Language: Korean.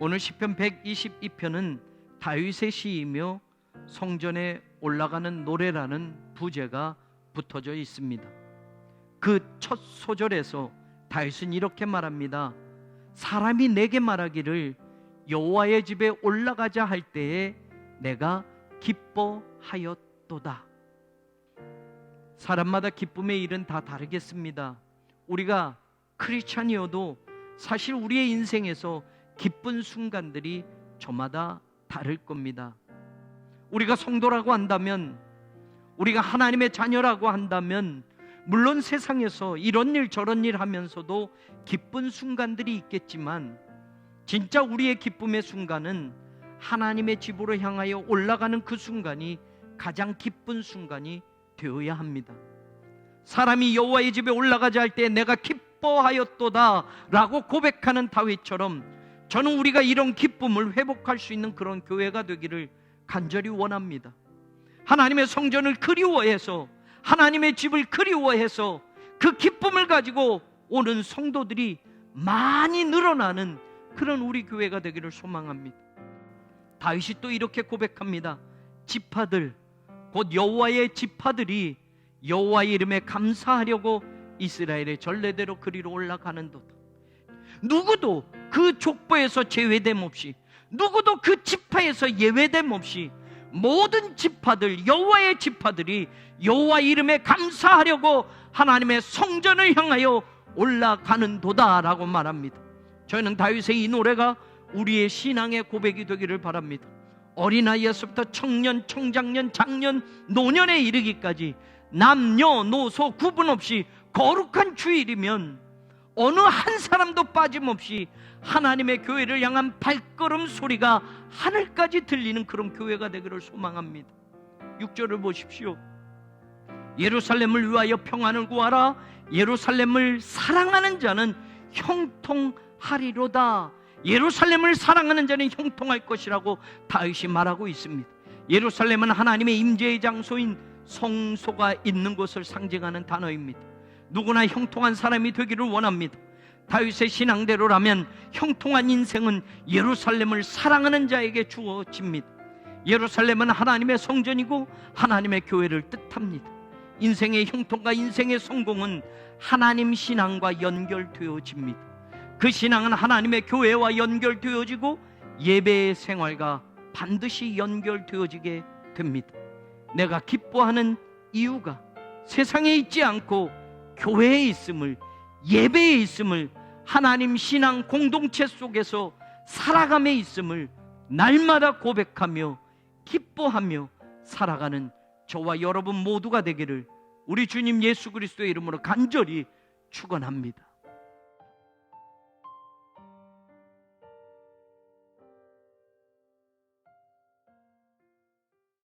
오늘 시편 122편은 다윗의 시이며 성전에 올라가는 노래라는 부제가 붙어져 있습니다. 그 첫 소절에서 다윗은 이렇게 말합니다. 사람이 내게 말하기를 여호와의 집에 올라가자 할 때에 내가 기뻐하였도다. 사람마다 기쁨의 일은 다 다르겠습니다. 우리가 크리스찬이어도 사실 우리의 인생에서 기쁜 순간들이 저마다 다를 겁니다. 우리가 성도라고 한다면 우리가 하나님의 자녀라고 한다면 물론 세상에서 이런 일 저런 일 하면서도 기쁜 순간들이 있겠지만 진짜 우리의 기쁨의 순간은 하나님의 집으로 향하여 올라가는 그 순간이 가장 기쁜 순간이 되어야 합니다. 사람이 여호와의 집에 올라가자 할 때 내가 기뻐하였도다라고 고백하는 다윗처럼 저는 우리가 이런 기쁨을 회복할 수 있는 그런 교회가 되기를 간절히 원합니다. 하나님의 성전을 그리워해서 하나님의 집을 그리워해서 그 기쁨을 가지고 오는 성도들이 많이 늘어나는 그런 우리 교회가 되기를 소망합니다. 다윗이 또 이렇게 고백합니다. 지파들 곧 여호와의 지파들이 여호와 이름에 감사하려고 이스라엘의 전례대로 그리로 올라가는도다. 누구도 그 족보에서 제외됨 없이 누구도 그 지파에서 예외됨 없이 모든 지파들 여호와의 지파들이 여호와 이름에 감사하려고 하나님의 성전을 향하여 올라가는 도다라고 말합니다. 저희는 다윗의 이 노래가 우리의 신앙의 고백이 되기를 바랍니다. 어린아이에서부터 청년, 청장년, 장년, 노년에 이르기까지 남녀 노소 구분 없이 거룩한 주일이면 어느 한 사람도 빠짐없이 하나님의 교회를 향한 발걸음 소리가 하늘까지 들리는 그런 교회가 되기를 소망합니다. 6절을 보십시오. 예루살렘을 위하여 평안을 구하라. 예루살렘을 사랑하는 자는 형통하리로다. 예루살렘을 사랑하는 자는 형통할 것이라고 다윗이 말하고 있습니다. 예루살렘은 하나님의 임재의 장소인 성소가 있는 곳을 상징하는 단어입니다. 누구나 형통한 사람이 되기를 원합니다. 다윗의 신앙대로라면 형통한 인생은 예루살렘을 사랑하는 자에게 주어집니다. 예루살렘은 하나님의 성전이고 하나님의 교회를 뜻합니다. 인생의 형통과 인생의 성공은 하나님 신앙과 연결되어집니다. 그 신앙은 하나님의 교회와 연결되어지고 예배의 생활과 반드시 연결되어지게 됩니다. 내가 기뻐하는 이유가 세상에 있지 않고 교회에 있음을 예배에 있음을 하나님 신앙 공동체 속에서 살아감에 있음을 날마다 고백하며 기뻐하며 살아가는 저와 여러분 모두가 되기를 우리 주님 예수 그리스도의 이름으로 간절히 축원합니다.